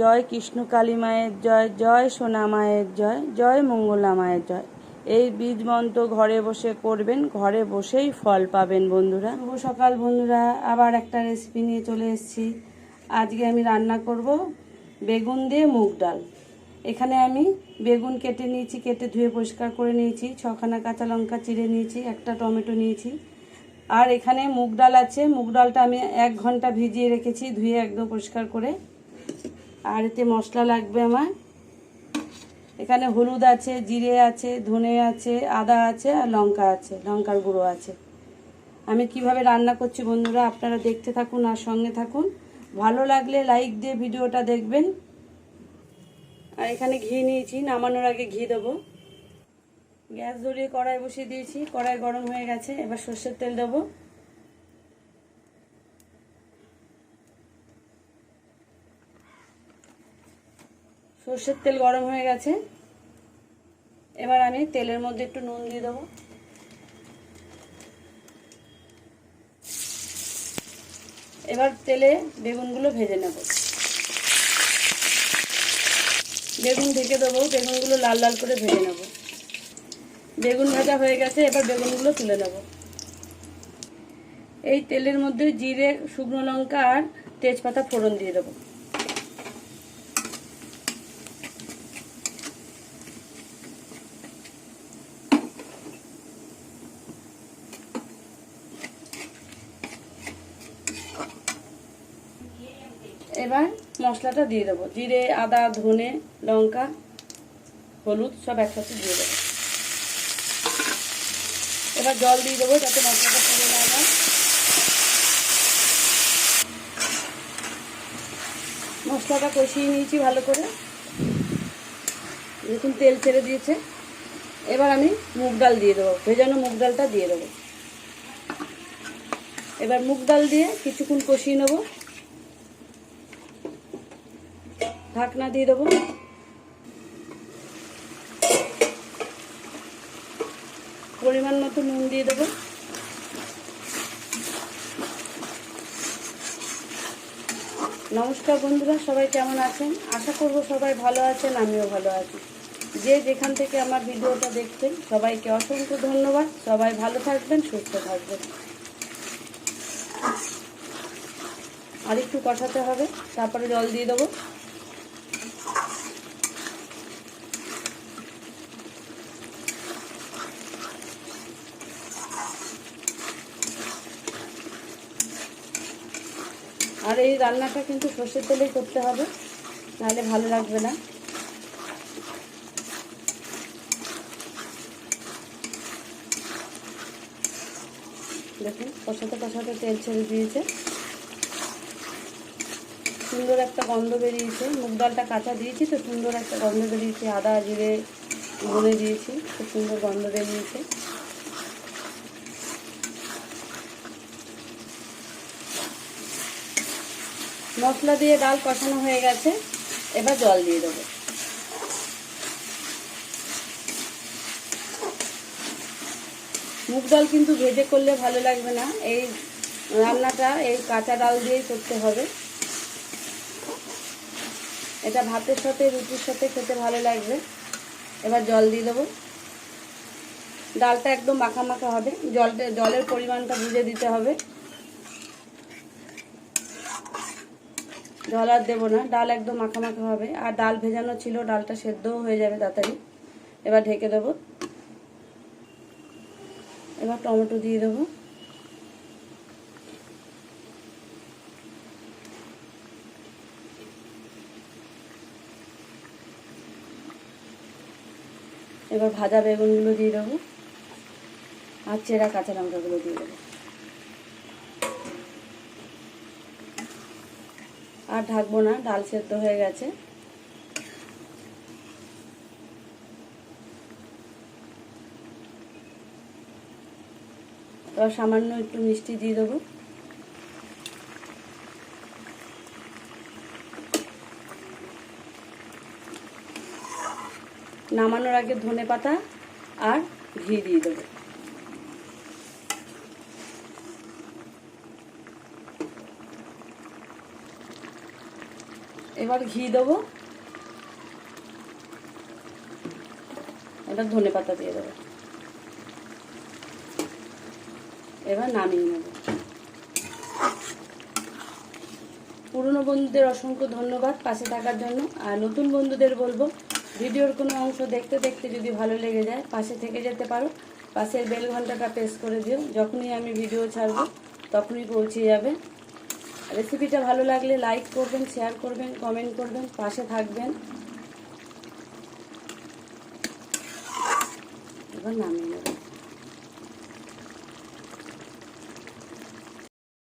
জয় কৃষ্ণ কালী মায়ের জয় জয় সোনা মায়ের জয় জয় মঙ্গলা মায়ের জয়। এই বীজ মন্ত্র ঘরে বসে করবেন, ঘরে বসেই ফল পাবেন বন্ধুরা। শুভ সকাল বন্ধুরা, আবার একটা রেসিপি নিয়ে চলে এসেছি। আজকে আমি রান্না করব বেগুন দিয়ে মুগ ডাল। এখানে আমি বেগুন কেটে নিয়েছি, কেটে ধুয়ে পরিষ্কার করে নিয়েছি, ছখানা কাঁচা লঙ্কা চিড়ে নিয়েছি, একটা টমেটো নিয়েছি। আর এখানে মুগ ডাল আছে, মুগ ডালটা আমি এক ঘণ্টা ভিজিয়ে রেখেছি, ধুয়ে একদম পরিষ্কার করে। আর এতে মশলা লাগবে আমার। এখানে হলুদ আছে, জিরে আছে, ধনে আছে, আদা আছে আর লঙ্কা আছে, লঙ্কার গুঁড়ো আছে। আমি কীভাবে রান্না করছি বন্ধুরা, আপনারা দেখতে থাকুন আর সঙ্গে থাকুন। ভালো লাগলে লাইক দিয়ে ভিডিওটা দেখবেন। আর এখানে ঘি নিয়েছি, নামানোর আগে ঘি দেবো। গ্যাস ধরিয়ে কড়াই বসিয়ে দিয়েছি, কড়াই গরম হয়ে গেছে, এবার সর্ষের তেল দেবো। সর্ষের তেল গরম হয়ে গেছে। এবার আমি তেলের মধ্যে একটু নুন দিয়ে দেবো। এবার তেলে বেগুনগুলো ভেজে নেব। বেগুন ঢেকে দেবো, বেগুনগুলো লাল লাল করে ভেজে নেব। বেগুন ভাজা হয়ে গেছে, এবার বেগুনগুলো তুলে নেব। এই তেলের মধ্যে জিরে, শুকনো লঙ্কা আর তেজপাতা ফোড়ন দিয়ে দেবো। এবার মশলাটা দিয়ে দেবো। জিরে, আদা, ধনে, লঙ্কা, হলুদ সব একসাথে দিয়ে দেবো। এবার জল দিয়ে দেবো যাতে মশলাটা পুড়ে না যায়। মশলাটা কষিয়ে নিয়েছি ভালো করে। দেখুন, তেল ছেড়ে দিয়েছে। এবার আমি মুগ ডাল দিয়ে দেবো, ভেজানো মুগ ডালটা দিয়ে দেবো। এবার মুগ ডাল দিয়ে কিছুক্ষণ কষিয়ে নেব। ঢাকনা দিয়ে দেবো। পরিমাণ মতো নুন দিয়ে দেবো। নমস্কার বন্ধুরা, সবাই কেমন আছেন? আশা করব সবাই ভালো আছেন, আমিও ভালো আছি। যে যেখান থেকে আমার ভিডিওটা দেখছেন, সবাইকে অসংখ্য ধন্যবাদ। সবাই ভালো থাকবেন, সুস্থ থাকবেন। আর একটু কষাতে হবে, তারপরে জল দিয়ে দেবো। আর এই রান্নাটা কিন্তু সর্ষের তেলেই করতে হবে, নাহলে ভালো লাগবে না। দেখুন, কষাতে কষাতে তেল ছেড়ে দিয়েছে। সুন্দর একটা গন্ধ বেরিয়েছে। মুগ ডালটা কাঁচা দিয়েছি তো, সুন্দর একটা গন্ধ বেরিয়েছে। আদা, জিরে ধনে দিয়েছি, খুব সুন্দর গন্ধ বেরিয়েছে। মশলা দিয়ে ডাল কষানো হয়ে গেছে। এবার জল দিয়ে দেবো। মুগ ডাল কিন্তু ভেজে করলে ভালো লাগবে না। এই রান্নাটা, এই কাঁচা ডাল দিয়েই করতে হবে। এটা ভাতের সাথে, রুটির সাথে খেতে ভালো লাগবে। এবার জল দিয়ে দেবো। ডালটা একদম মাখা মাখা হবে। জলটা, জলের পরিমাণটা বুঝে দিতে হবে। জল আর দেবো না, ডাল একদম মাখা মাখা হবে। আর ডাল ভেজানো ছিল, ডালটা সেদ্ধও হয়ে যাবে তাড়াতাড়ি। এবার ঢেকে দেবো। এবার টমেটো দিয়ে দেবো। এবার ভাজা বেগুনগুলো দিয়ে দেবো। আর চেরা কাঁচা লঙ্কাগুলো দিয়ে দেবো। আর ঢাকবো না, ডাল সেদ্ধ হয়ে গেছে। এবার সামান্য একটু মিষ্টি দিয়ে দেবো। নামানোর আগে ধনে পাতা আর ঘি দিয়ে দেবো। এবার ঘি দেবো। এবার ধনে পাতা দিয়ে দেবো। এবার নামিয়ে নেব। পুরনো বন্ধুদের অসংখ্য ধন্যবাদ পাশে থাকার জন্য। আর নতুন বন্ধুদের বলব, ভিডিওর কোনো অংশ দেখতে দেখতে যদি ভালো লেগে যায়, পাশে থেকে যেতে পারো। পাশের বেল ঘন্টাটা প্রেস করে দিও। যখনই আমি ভিডিও ছাড়বো, তখনই পৌঁছে যাবে। রেসিপিটা ভালো লাগলে লাইক করবেন শেয়ার করবেন কমেন্ট করবেন পাশে থাকবেন। এবার নামিয়ে নেবেন